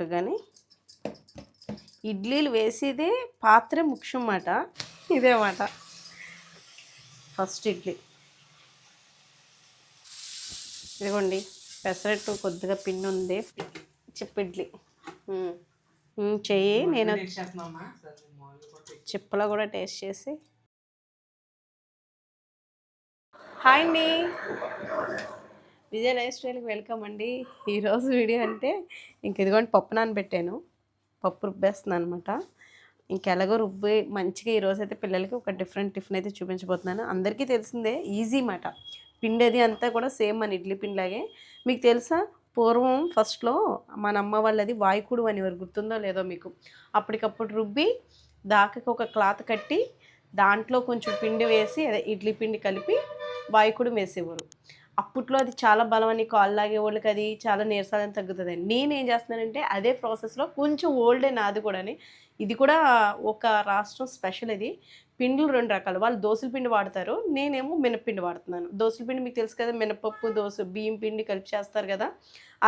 కానీ ఇడ్లీలు వేసేదే పాత్ర ముఖ్యం మాట ఇదే మాట. ఫస్ట్ ఇడ్లీ. ఇదిగోండి పెసరట్టు కొద్దిగా పిండి ఉంది చిప్ప ఇడ్లీ. చెయ్యి. నేను చిప్పలో కూడా టేస్ట్ చేసి. హాయ్ అండి. విజయ లైఫ్ స్టైల్కి వెల్కమ్ అండి. ఈరోజు వీడియో అంటే ఇంక ఇదిగోండి పప్పు నానబెట్టాను. పప్పు రుబ్బేస్తున్నాను అనమాట. ఇంకెలాగో రుబ్బి మంచిగా ఈరోజు అయితే పిల్లలకి ఒక డిఫరెంట్ టిఫిన్ అయితే చూపించబోతున్నాను. అందరికీ తెలిసిందే ఈజీ మాట. పిండి అది అంతా కూడా సేమ్ మన ఇడ్లీ పిండిలాగే. మీకు తెలుసా? పూర్వం ఫస్ట్లో మన అమ్మ వాళ్ళది వాయుకుడు అనేవారు గుర్తుందో లేదో మీకు. అప్పటికప్పుడు రుబ్బి దాకకి ఒక క్లాత్ కట్టి దాంట్లో కొంచెం పిండి వేసి అదే ఇడ్లీ పిండి కలిపి వాయుకుడు వేసేవారు. అప్పట్లో అది చాలా బలం అని కాళ్ళు లాగే వాళ్ళకి అది చాలా నీరసాలని తగ్గుతుంది. నేను ఏం చేస్తున్నానంటే అదే ప్రాసెస్లో కొంచెం ఓల్డ్ నాది కూడాని ఇది కూడా ఒక రాష్ట్రం స్పెషల్ ఇది. పిండిలు రెండు రకాలు. వాళ్ళు దోశల పిండి వాడతారు నేనేమో మినప్పిండి వాడుతున్నాను. దోశల పిండి మీకు తెలుసు కదా మినపప్పు దోశ బియ్యం పిండి కలిపి చేస్తారు కదా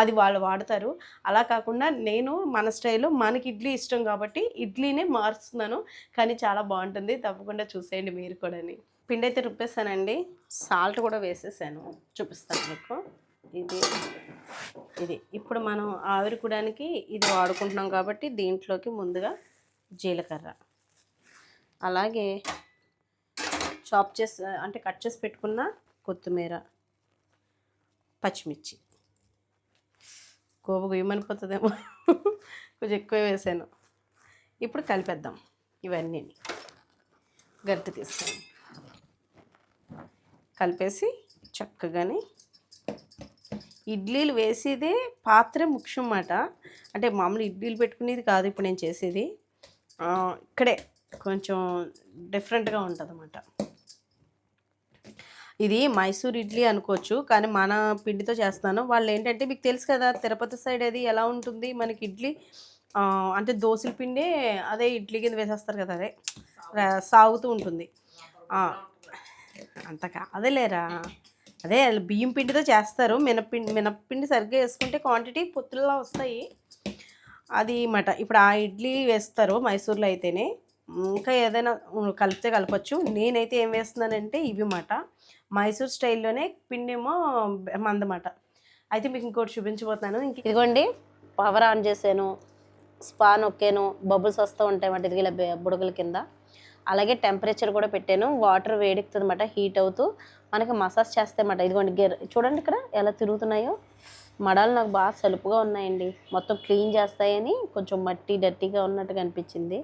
అది వాళ్ళు వాడతారు. అలా కాకుండా నేను మన స్టైల్లో మనకి ఇడ్లీ ఇష్టం కాబట్టి ఇడ్లీనే మారుస్తున్నాను కానీ చాలా బాగుంటుంది. తప్పకుండా చూసేయండి మీరు కూడాని. పిండి అయితే రుబ్బేసానండి సాల్ట్ కూడా వేసేసాను. చూపిస్తాను మీకు. ఇది ఇది. ఇప్పుడు మనం ఆవిరికూడానికి ఇది వాడుకుంటున్నాం కాబట్టి దీంట్లోకి ముందుగా జీలకర్ర. అలాగే చాప్ చేసి అంటే కట్ చేసి పెట్టుకున్న కొత్తిమీర పచ్చిమిర్చి. గోబు గుయ్యమనిపోతుందేమో. కొంచెం ఎక్కువ వేసాను. ఇప్పుడు కలిపేద్దాం ఇవన్నీ గరిటె తీస్తాను కలిపేసి చక్కగానే ఇడ్లీలు వేసేదే పాత్ర ముఖ్యం అన్నమాట అంటే మామూలు ఇడ్లీలు పెట్టుకునేది కాదు ఇప్పుడు నేను చేసేది. ఇక్కడే కొంచెం డిఫరెంట్గా ఉంటుంది అన్నమాట ఇది మైసూర్ ఇడ్లీ అనుకోవచ్చు కానీ మన పిండితో చేస్తాను. వాళ్ళు ఏంటంటే మీకు తెలుసు కదా తిరుపతి సైడ్ అది ఎలా ఉంటుంది? మనకి ఇడ్లీ అంటే దోశల పిండే అదే ఇడ్లీ కింద వేసేస్తారు కదా అదే సాగుతూ ఉంటుంది. అంత కాదులేరా? అదే బియ్యం పిండితో చేస్తారు. మినప్పిండి మినప్పిండి సరిగ్గా వేసుకుంటే క్వాంటిటీ పొత్తుల్లా వస్తాయి. అది మాట. ఇప్పుడు ఆ ఇడ్లీ వేస్తారు మైసూర్లో అయితేనే. ఇంకా ఏదైనా కలిపితే కలపచ్చు. నేనైతే ఏం వేస్తున్నానంటే ఇవి మాట. మైసూర్ స్టైల్లోనే పిండి ఏమో మందమాట అయితే మీకు ఇంకోటి చూపించబోతున్నాను. ఇంక ఇదిగోండి పవర్ ఆన్ చేశాను. స్పా నొక్కాను బబుల్స్ వస్తూ ఉంటాయి మాట. ఇది ఇలా బుడగల కింద. అలాగే టెంపరేచర్ కూడా పెట్టాను. వాటర్ వేడెక్కుతుంది అనమాట హీట్ అవుతూ మనకి మసాజ్ చేస్తాయన్నమాట. ఇదిగోండి గెర్ చూడండి ఇక్కడ ఎలా తిరుగుతున్నాయో. మడాలు నాకు బాగా సలుపుగా ఉన్నాయండి. మొత్తం క్లీన్ చేస్తాయని కొంచెం మట్టి డర్టీగా ఉన్నట్టుగా అనిపించింది.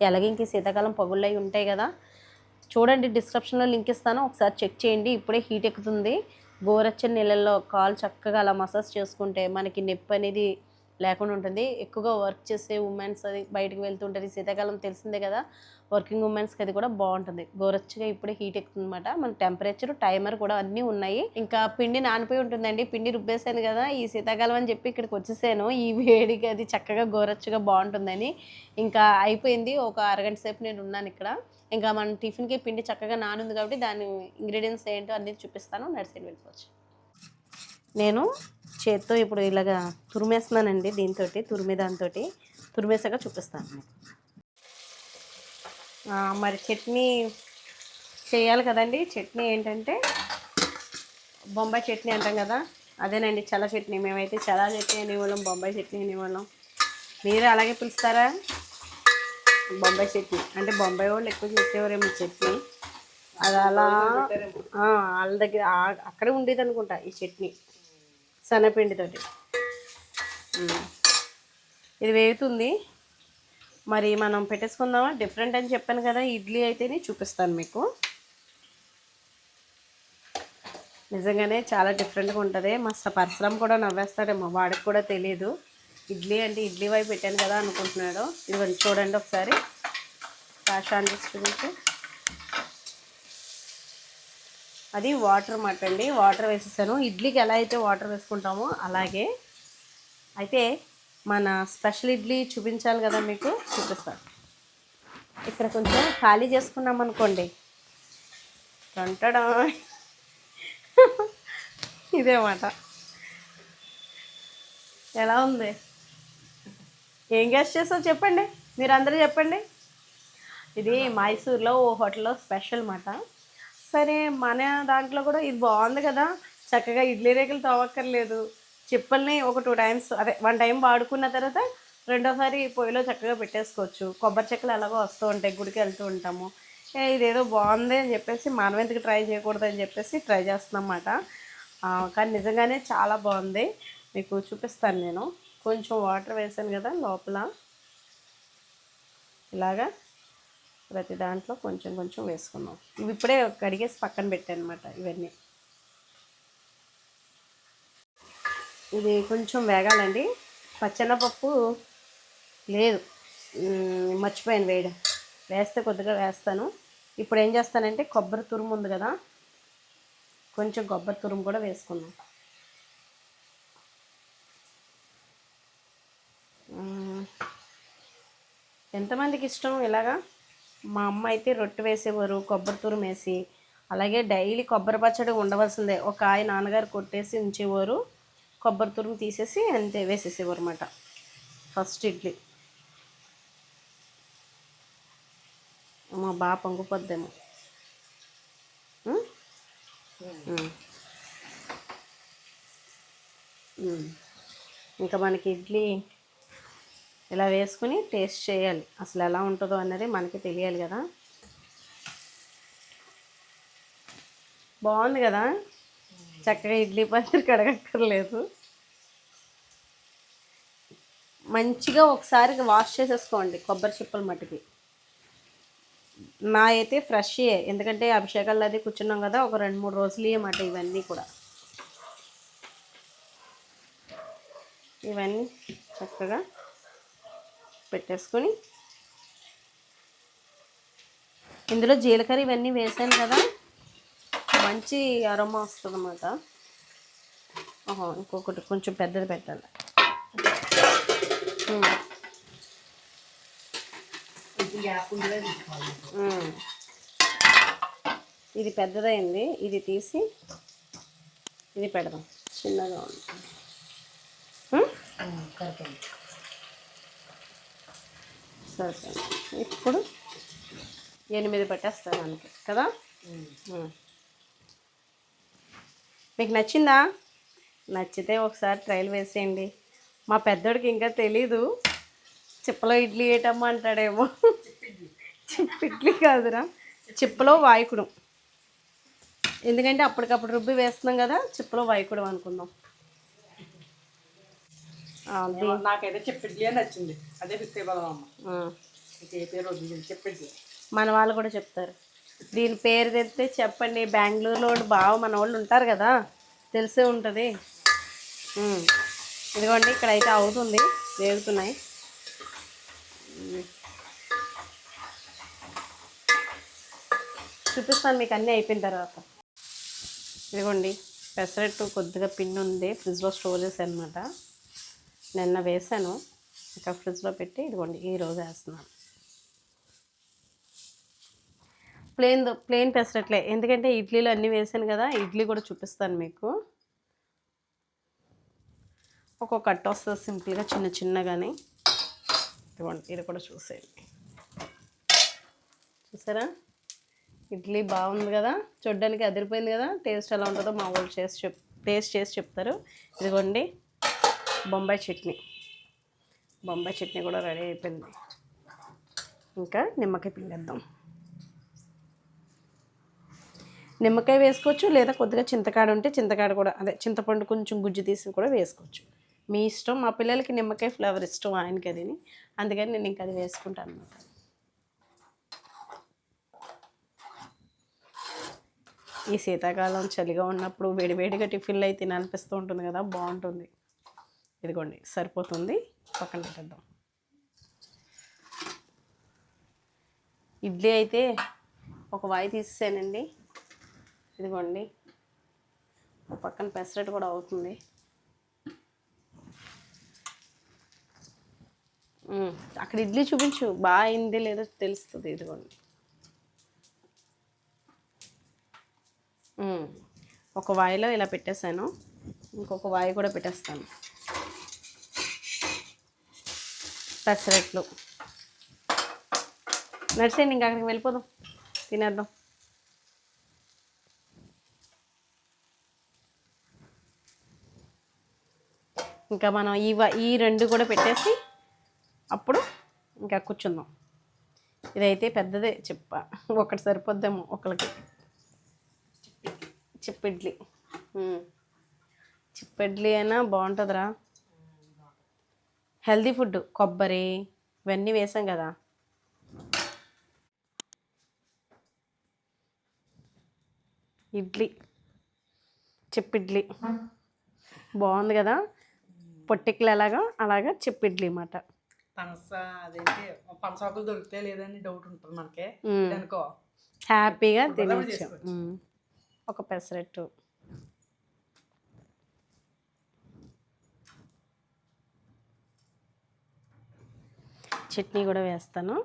ఎలాగే ఇంక శీతాకాలం పగుళ్ళు ఉంటాయి కదా. చూడండి డిస్క్రిప్షన్లో లింక్ ఇస్తాను. ఒకసారి చెక్ చేయండి. ఇప్పుడే హీట్ ఎక్కుతుంది. గోరచ్చని నీళ్ళల్లో కాలు చక్కగా అలా మసాజ్ చేసుకుంటే మనకి నొప్పి అనేది లేకుండా ఉంటుంది. ఎక్కువగా వర్క్ చేసే ఉమెన్స్ అది బయటకు వెళ్తుంటుంది శీతాకాలం తెలిసిందే కదా వర్కింగ్ ఉమెన్స్కి అది కూడా బాగుంటుంది. గోరచ్చగా ఇప్పుడే హీట్ ఎక్కుతుందన్నమాట. మన టెంపరేచర్ టైమర్ కూడా అన్నీ ఉన్నాయి. ఇంకా పిండి నానిపోయి ఉంటుందండి. పిండి రుబ్బేసాను కదా ఈ శీతాకాలం అని చెప్పి ఇక్కడికి వచ్చేసాను. ఈ వేడికి అది చక్కగా గోరచ్చగా బాగుంటుందని. ఇంకా అయిపోయింది. ఒక అరగంట సేపు నేను ఉన్నాను ఇక్కడ. ఇంకా మన టిఫిన్కి పిండి చక్కగా నానుంది కాబట్టి దాని ఇంగ్రీడియంట్స్ ఏంటో అన్నీ చూపిస్తాను. నడిసేది వెళ్ళిపోవచ్చు. నేను చేత్తో ఇప్పుడు ఇలాగా తురిమేస్తున్నానండి దీంతో తురిమే దాంతో తురిమేసాక చూపిస్తాను మరి చట్నీ చేయాలి కదండి. చట్నీ ఏంటంటే బొంబాయి చట్నీ అంటాం కదా. అదేనండి చల్ల చట్నీ. మేమైతే చల్ల చట్నీ అనేవాళ్ళం బొంబాయి చట్నీ అనేవాళ్ళం. మీరు అలాగే పిలుస్తారా? బొంబాయి చట్నీ. అంటే బొంబాయి వాళ్ళు ఎక్కువ చేసేవారేమో చట్నీ. అది అలా వాళ్ళ దగ్గర అక్కడే ఉండేది అనుకుంటా ఈ చట్నీ. శనగపిండితోటి. ఇది వేగుతుంది. మరి మనం పెట్టేసుకుందామా? డిఫరెంట్ అని చెప్పాను కదా ఇడ్లీ అయితేనే చూపిస్తాను మీకు. నిజంగానే చాలా డిఫరెంట్గా ఉంటుంది. మస్తు పరిశ్రమ కూడా నవ్వేస్తాడేమో వాడికి కూడా తెలియదు ఇడ్లీ అంటే ఇడ్లీ వైపు పెట్టాను కదా అనుకుంటున్నాడు. ఇదిగోండి చూడండి ఒకసారి. కాషాన్ని చూపించి అది వాటర్ మాట అండి. వాటర్ వేసేసాను. ఇడ్లీకి ఎలా అయితే వాటర్ వేసుకుంటామో అలాగే. అయితే మన స్పెషల్ ఇడ్లీ చూపించాలి కదా మీకు? చూపిస్తాను ఇక్కడ కొంచెం ఖాళీ చేసుకున్నాం అనుకోండి. ఇదే మాట. ఎలా ఉంది? ఏం గెస్ట్ చేస్తావు చెప్పండి. మీరు అందరూ చెప్పండి. ఇది మైసూర్లో ఓ హోటల్లో స్పెషల్ మాట. సరే మన దాంట్లో కూడా ఇది బాగుంది కదా. చక్కగా ఇడ్లీ రేకులు తవ్వక్కర్లేదు చిప్పల్ని ఒక టూ టైమ్స్ అదే వన్ టైం వాడుకున్న తర్వాత రెండోసారి పొయ్యిలో చక్కగా పెట్టేసుకోవచ్చు. కొబ్బరి చెక్కలు ఎలాగో వస్తూ ఉంటాయి గుడికి వెళ్తూ ఉంటాము. ఏ ఇదేదో బాగుంది అని చెప్పేసి మనం ఎందుకు ట్రై చేయకూడదు అని చెప్పేసి ట్రై చేస్తున్నమాట కానీ నిజంగానే చాలా బాగుంది. మీకు చూపిస్తాను నేను. కొంచెం వాటర్ వేసాను కదా లోపల. ఇలాగా. ప్రతి దాంట్లో కొంచెం కొంచెం వేసుకున్నాం ఇవి ఇప్పుడే కడిగేసి పక్కన పెట్టాను అనమాట ఇవన్నీ. ఇది కొంచెం వేగాలండి. పచ్చెనపప్పు లేదు. మర్చిపోయాను వేయడం వేస్తే కొద్దిగా వేస్తాను. ఇప్పుడు ఏం చేస్తానంటే కొబ్బరి తురుము ఉంది కదా కొంచెం కొబ్బరి తురుము కూడా వేసుకున్నాం ఎంతమందికి ఇష్టం ఇలాగా? మా అమ్మ అయితే రొట్టె వేసేవారు కొబ్బరి తురుము వేసి. అలాగే డైలీ కొబ్బరి పచ్చడి ఉండవలసిందే. ఒక ఆయన నాన్నగారు కొట్టేసి ఉంచేవారు. కొబ్బరి తురుము తీసేసి అంతే వేసేసేవారు అనమాట ఫస్ట్ ఇడ్లీ. మా బాగా పొంగిపోద్దేమో. ఇంకా మనకి ఇడ్లీ ఇలా వేసుకుని టేస్ట్ చేయాలి. అసలు ఎలా ఉంటుందో అన్నది మనకి తెలియాలి కదా. బాగుంది కదా? చక్కగా ఇడ్లీ పాత్ర కడగక్కర్లేదు. మంచిగా ఒకసారి వాష్ చేసేసుకోండి కొబ్బరి చిప్పలు మట్టుకి. నా అయితే ఫ్రెష్ ఎందుకంటే అభిషేకాలు అది కూర్చున్నాం కదా ఒక రెండు మూడు రోజులు అన్నమాట ఇవన్నీ కూడా. ఇవన్నీ చక్కగా పెట్టేసుకొని ఇందులో జీలకర్ర ఇవన్నీ వేసాను కదా. మంచి అరోమా వస్తుంది అన్నమాట ఇంకొకటి కొంచెం పెద్దది పెట్టాలి. ఇది పెద్దదైంది. ఇది తీసి ఇది పెడదాం. చిన్నగా ఉంది. సరే. ఇప్పుడు ఎనిమిది పెట్టేస్తాను మనకి కదా. మీకు నచ్చిందా? నచ్చితే ఒకసారి ట్రైల్ వేసేయండి. మా పెద్దోడికి ఇంకా తెలీదు. చిప్పలో ఇడ్లీ ఏటమ్మా అంటాడేమో. చిప్ప ఇడ్లీ కాదురా. చిప్పలో వాయకుడు. ఎందుకంటే అప్పటికప్పుడు రుబ్బి వేస్తున్నాం కదా చిప్పలో వాయకుడు అనుకుందాం. నాకైతే చెప్పిడ్లే నచ్చింది. అదే ఫిక్స్ అయిపోదాం అమ్మ. ఆ. నీకు ఏ పేరు వద్దు చెప్పిడ్లే. మన వాళ్ళు కూడా చెప్తారు. దీని పేరు తెస్తే చెప్పండి బెంగళూరులో బాగా మన వాళ్ళు ఉంటారు కదా తెలిసే ఉంటుంది. ఇదిగోండి ఇక్కడ అయితే అవుతుంది వేగుతున్నాయి. చూపిస్తాను మీకు అన్నీ అయిపోయిన తర్వాత. ఇదిగోండి పెసరట్టు కొద్దిగా పిండి ఉంది ఫ్రిడ్జ్లో స్టోర్ చేశాను అనమాట నిన్న వేసాను. ఇంకా ఫ్రిడ్జ్లో పెట్టి ఇదిగోండి ఈరోజు వేస్తున్నాను. ప్లేన్ ప్లేన్ పెసరట్లే. ఎందుకంటే ఇడ్లీలు అన్నీ వేసాను కదా ఇడ్లీ కూడా చూపిస్తాను మీకు. ఒక్కొక్క కట్ వస్తుంది సింపుల్గా చిన్న చిన్నగానే. ఇదిగోండి ఇది కూడా చూసేయండి. చూసారా? ఇడ్లీ బాగుంది కదా చూడ్డానికి అదిరిపోయింది కదా టేస్ట్ ఎలా ఉంటుందో మా వాళ్ళు చేసి చెప్ టేస్ట్ చేసి చెప్తారు. ఇదిగోండి బొంబాయి చట్నీ. బొంబాయి చట్నీ కూడా రెడీ అయిపోయింది. ఇంకా నిమ్మకాయ పిండేద్దాం. నిమ్మకాయ వేసుకోవచ్చు లేదా కొద్దిగా చింతకాడ ఉంటే చింతకాడ కూడా అదే చింతపండు కొంచెం గుజ్జు తీసి కూడా వేసుకోవచ్చు. మీ ఇష్టం మా పిల్లలకి నిమ్మకాయ ఫ్లేవర్ ఇష్టం ఆయనకి అది అందుకని నేను ఇంకా అది వేసుకుంటాను అనమాట ఈ శీతాకాలం చలిగా ఉన్నప్పుడు వేడివేడిగా టిఫిన్లు అయితే తినాలనిపిస్తూ ఉంటుంది కదా బాగుంటుంది. ఇదిగోండి సరిపోతుంది. పక్కన పెట్టేద్దాం. ఇడ్లీ అయితే ఒక వాయి తీసేసానండి. ఇదిగోండి పక్కన పెసరట్టు కూడా అవుతుంది. అక్కడ ఇడ్లీ చూపించు బాగా అయింది లేదో తెలుస్తుంది ఇదిగోండి. ఒక వాయిలో ఇలా పెట్టేశాను. ఇంకొక వాయి కూడా పెట్టేస్తాను. పెసరట్లు నడిచేయండి ఇంకా అక్కడికి వెళ్ళిపోదాం. తినేద్దాం. ఇంకా మనం ఈ ఈ రెండు కూడా పెట్టేసి అప్పుడు ఇంకా కూర్చుందాం. ఇదైతే పెద్దదే చెప్ప ఒకటి సరిపోద్దేమో ఒకరికి చిప్పిడ్లీ. చిప్పిడ్లీ అయినా బాగుంటుందిరా. హెల్దీ ఫుడ్ కొబ్బరి ఇవన్నీ వేసాం కదా. ఇడ్లీ చిప్పిడ్లీ. బాగుంది కదా? పొట్టికలు ఎలాగా? అలాగా చిప్పిడ్లీ అన్నమాట. పనస అదేంటి పనసాకులు దొరికితే లేదని డౌట్ ఉంటుంది మనకి. హ్యాపీగా తినచ్చు. ఒక పెసరట్టు. చట్నీ కూడా వేస్తాను.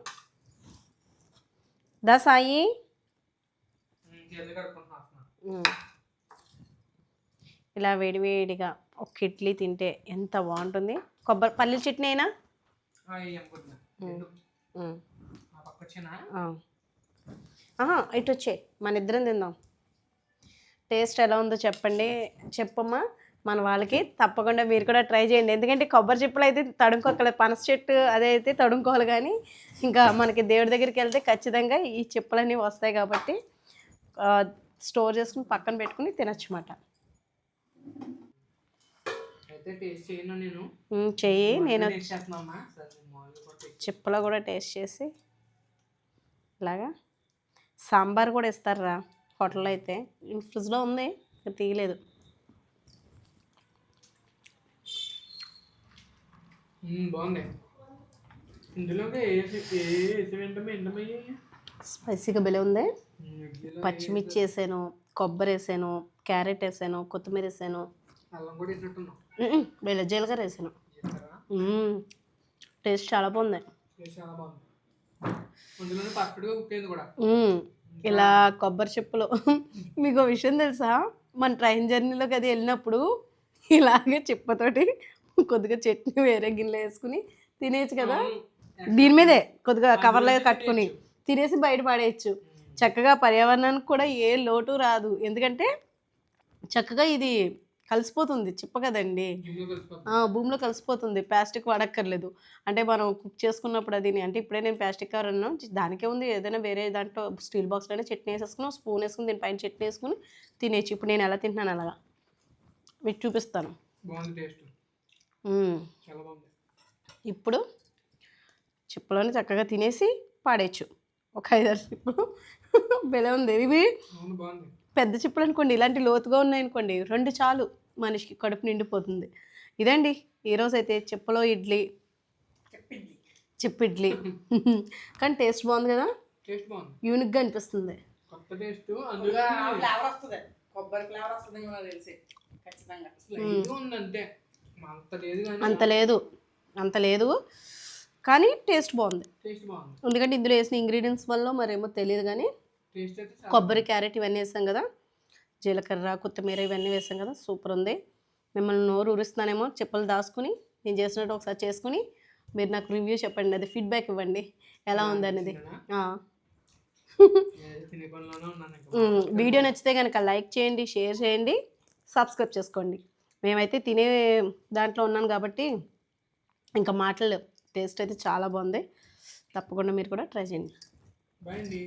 దా సాయి. ఇలా వేడివేడిగా ఒక ఇడ్లీ తింటే ఎంత బాగుంటుంది. కొబ్బరి పల్లీల చట్నీ అయినా? ఇటు వచ్చే మన ఇద్దరం తిందాం. టేస్ట్ ఎలా ఉందో చెప్పండి. చెప్పమ్మా. మన వాళ్ళకి తప్పకుండా మీరు కూడా ట్రై చేయండి. ఎందుకంటే కొబ్బరి చెప్పులు అయితే తడుముకోగల పనస చెట్టు అదే అయితే తడుముకోవాలి కానీ ఇంకా మనకి దేవుడి దగ్గరికి వెళ్తే ఖచ్చితంగా ఈ చెప్పులన్నీ వస్తాయి కాబట్టి స్టోర్ చేసుకుని పక్కన పెట్టుకుని తినచ్చు అన్నమాట అయితే టేస్ట్ చేయను నేను. చెయ్యి నేను చిప్పలో కూడా టేస్ట్ చేసి ఇలాగా సాంబార్ కూడా ఇస్తారా హోటల్లో అయితే? ఫ్రిడ్జ్లో ఉంది తీయలేదు. బాగుంది. ఇందులోకి స్పైసీగా బెలే ఉంది. పచ్చిమిర్చి వేసాను కొబ్బరి వేసాను క్యారెట్ వేసాను కొత్తిమీర వేసాను. బెల్ల జీలకర్ర వేసాను. టేస్ట్ చాలా బాగుంది. ఇలా కొబ్బరి చెప్పులు. మీకు విషయం తెలుసా? మన ట్రైన్ జర్నీలోకి అది వెళ్ళినప్పుడు ఇలాగే చిప్పతోటి కొద్దిగా చట్నీ వేరే గిన్నెలో వేసుకుని తినేయచ్చు కదా. దీని మీదే కొద్దిగా కవర్లో కట్టుకుని తినేసి బయట పడేయచ్చు. చక్కగా పర్యావరణానికి కూడా ఏ లోటు రాదు. ఎందుకంటే చక్కగా ఇది కలిసిపోతుంది. చిప్ప కదండి. భూమిలో కలిసిపోతుంది. ప్లాస్టిక్ వాడక్కర్లేదు. అంటే మనం కుక్ చేసుకున్నప్పుడు అది అంటే ఇప్పుడే నేను ప్లాస్టిక్ కవర్ అన్నాను దానికే ఉంది. ఏదైనా వేరే దాంట్లో స్టీల్ బాక్స్లోనే చట్నీ వేసేసుకుని స్పూన్ వేసుకుని దీనిపైన చట్నీ వేసుకుని తినేచ్చు ఇప్పుడు నేను ఎలా తింటున్నాను అలాగా? మీకు చూపిస్తాను. ఇప్పుడు చిప్పలోని చక్కగా తినేసి పాడేయచ్చు. ఒక ఐదారు చిప్పులు బెల ఉంది. ఇవి పెద్ద చిప్పులు అనుకోండి ఇలాంటి లోతుగా ఉన్నాయనుకోండి రెండు చాలు మనిషికి కడుపు నిండిపోతుంది. ఇదండి ఈరోజు అయితే చిప్పలో ఇడ్లీ. చెప్పింది చిప్ ఇడ్లీ కానీ టేస్ట్ బాగుంది కదా? టేస్ట్ బాగుంది. యూనిక్గా అనిపిస్తుంది. కొత్త టేస్ట్ అందులో ఫ్లేవర్ వస్తుంది. కొబ్బరి ఫ్లేవర్ వస్తుంది తెలిసి. ఖచ్చితంగా. అంతే లేదు అంత లేదు. కానీ టేస్ట్ బాగుంది. ఎందుకంటే ఇందులో వేసిన ఇంగ్రీడియంట్స్ వల్ల మరేమో తెలియదు కానీ కొబ్బరి క్యారెట్ ఇవన్నీ వేసాం కదా. జీలకర్ర కొత్తిమీర ఇవన్నీ వేసాం కదా. సూపర్ ఉంది. మిమ్మల్ని నోరు ఊరిస్తున్నానేమో చెప్పులు దాచుకుని నేను చేసినట్టు ఒకసారి చేసుకుని మీరు నాకు రివ్యూ చెప్పండి. అది ఫీడ్బ్యాక్ ఇవ్వండి. ఎలా ఉంది అనేది ఆ. ఏ తినే పనిలోనే ఉన్నాను ఇంకా. ఉమ్, వీడియో నచ్చితే కనుక లైక్ చేయండి షేర్ చేయండి సబ్స్క్రైబ్ చేసుకోండి. మేమైతే తినే దాంట్లో ఉన్నాను కాబట్టి ఇంకా మాటలు టేస్ట్ అయితే చాలా బాగుంది. తప్పకుండా మీరు కూడా ట్రై చేయండి. బాయ్ అండి.